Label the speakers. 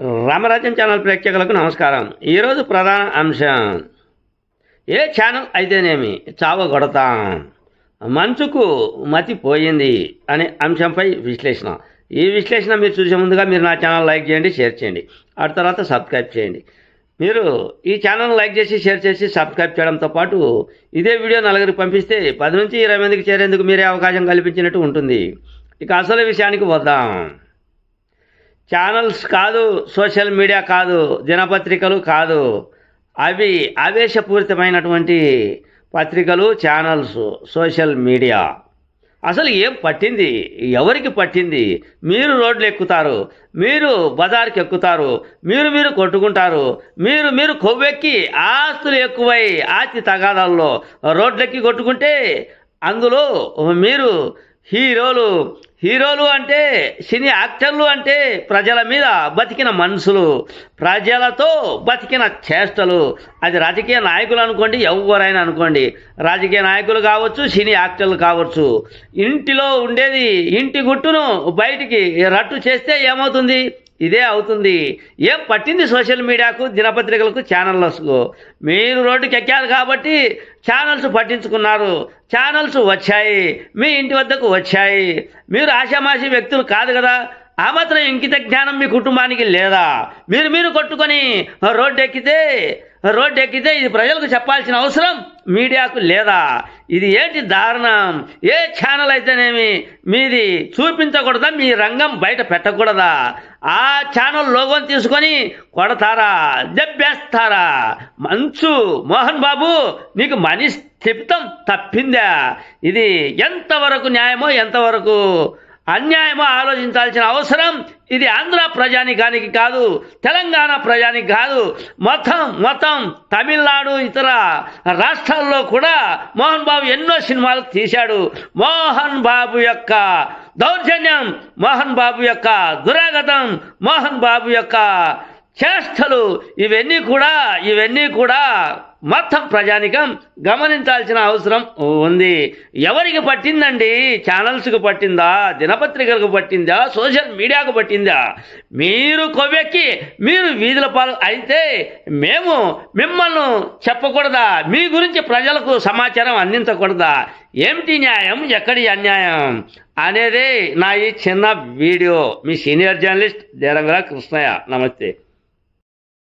Speaker 1: రామరాజ్యం channel ప్రేక్షకులకు నమస్కారం. ఈరోజు ప్రధాన అంశం ఏ ఛానల్ అయితేనేమి? చావ కొడతాం. మంచుకు మతి పోయింది అనే అంశంపై విశ్లేషణ. ఈ విశ్లేషణ మీరు చూసే ముందుగా మీరు నా ఛానల్ లైక్ చేయండి షేర్ చేయండి. ఆ తర్వాత సబ్స్క్రైబ్ చేయండి. మీరు ఈ ఛానల్ లైక్ చేసి షేర్ చేసి సబ్స్క్రైబ్ చేయడంతో పాటు ఇదే వీడియో నలుగురికి పంపిస్తే పది నుంచి ఇరవై మందికి చేరేందుకు మీరే అవకాశం కల్పించినట్టు ఉంటుంది. ఇక అసలు విషయానికి వద్దాం. ఛానల్స్ కాదు సోషల్ మీడియా కాదు దినపత్రికలు కాదు. అవి ఆవేశపూరితమైనటువంటి పత్రికలు ఛానల్స్ సోషల్ మీడియా అసలు ఏం పట్టింది? ఎవరికి పట్టింది? మీరు రోడ్లు ఎక్కుతారు మీరు బజార్కి ఎక్కుతారు మీరు మీరు కొట్టుకుంటారు మీరు మీరు కొవ్వెక్కి ఆస్తులు ఎక్కువై ఆస్తి తగాదాల్లో రోడ్లెక్కి కొట్టుకుంటే అందులో మీరు హీరోలు. హీరోలు అంటే సినీ యాక్టర్లు అంటే ప్రజల మీద బతికిన మనుషులు. ప్రజలతో బతికిన చేష్టలు. అది రాజకీయ నాయకులు అనుకోండి ఎవరైనా అనుకోండి. రాజకీయ నాయకులు కావచ్చు సినీ యాక్టర్లు కావచ్చు. ఇంటిలో ఉండేది ఇంటి గుట్టును బయటికి రట్టు చేస్తే ఏమవుతుంది? ఇదే అవుతుంది. ఏం పట్టింది సోషల్ మీడియాకు దినపత్రికలకు ఛానళ్ళకు మీరు రోడ్డుకి ఎక్కారు కాబట్టి ఛానల్స్ పట్టించుకున్నారు. ఛానల్స్ వచ్చాయి. మీ ఇంటి వద్దకు వచ్చాయి. మీరు ఆషామాషి వ్యక్తులు కాదు కదా. ఆ మాత్రం ఇంకిత జ్ఞానం మీ కుటుంబానికి లేదా? మీరు మీరు కొట్టుకొని రోడ్డు ఎక్కితే రోడ్డు ఎక్కితే ఇది ప్రజలకు చెప్పాల్సిన అవసరం మీడియాకు లేదా? ఇది ఏంటి దారుణం? ఏ ఛానల్ అయితేనేమి? మీది చూపించకూడదా? మీ రంగం బయట పెట్టకూడదా? ఆ ఛానల్ లోగోని తీసుకొని కొడతారా? దెబ్బేస్తారా? మంచు మోహన్ బాబు నీకు మనిషి చెప్తం తప్పిందా? ఇది ఎంతవరకు న్యాయమో ఎంతవరకు అన్యాయమో ఆలోచించాల్సిన అవసరం ఇది ఆంధ్ర ప్రజానికానికి కాదు తెలంగాణ ప్రజానికి కాదు. మొత్తం మొత్తం తమిళనాడు ఇతర రాష్ట్రాల్లో కూడా మోహన్ బాబు ఎన్నో సినిమాలు తీశాడు. మోహన్ బాబు యొక్క దౌర్జన్యం మోహన్ బాబు యొక్క దురాగతం మోహన్ బాబు యొక్క చేష్టలు ఇవన్నీ కూడా ఇవన్నీ కూడా మొత్తం ప్రజానికం గమనించాల్సిన అవసరం ఉంది. ఎవరికి పట్టిందండి? ఛానల్స్కి పట్టిందా? దినపత్రికలకు పట్టిందా? సోషల్ మీడియాకు పట్టిందా? మీరు కొవ్వెక్కి మీరు వీధుల పాలు అయితే మేము మిమ్మల్ని చెప్పకూడదా? మీ గురించి ప్రజలకు సమాచారం అందించకూడదా? ఏమిటి న్యాయం? ఎక్కడి అన్యాయం? అనేది నా ఈ చిన్న వీడియో. మీ సీనియర్ జర్నలిస్ట్ దేరంగరా కృష్ణయ్య. నమస్తే.